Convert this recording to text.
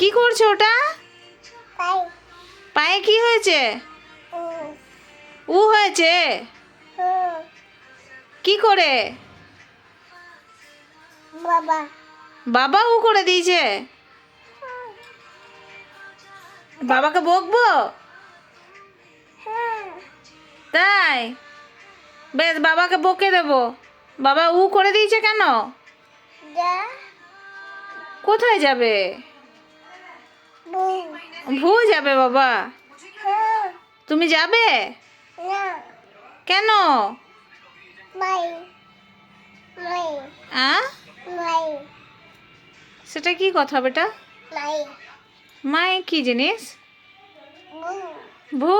কি করছ ওটা? পায়ে। কি হয়েছে? উ হয়েছে? কি করে? বাবা। বাবা উ করে দিয়েছে? বাবাকে বকবো? তাই? বেশ বাবাকে বকে দেবো। বাবা উ করে দিয়েছে কেন? কোথায় যাবে? ভু যাবে বাবা। তুমি যাবে? কেন? সেটা কি কথা বেটা? মায়ে কি জিনিস? ভু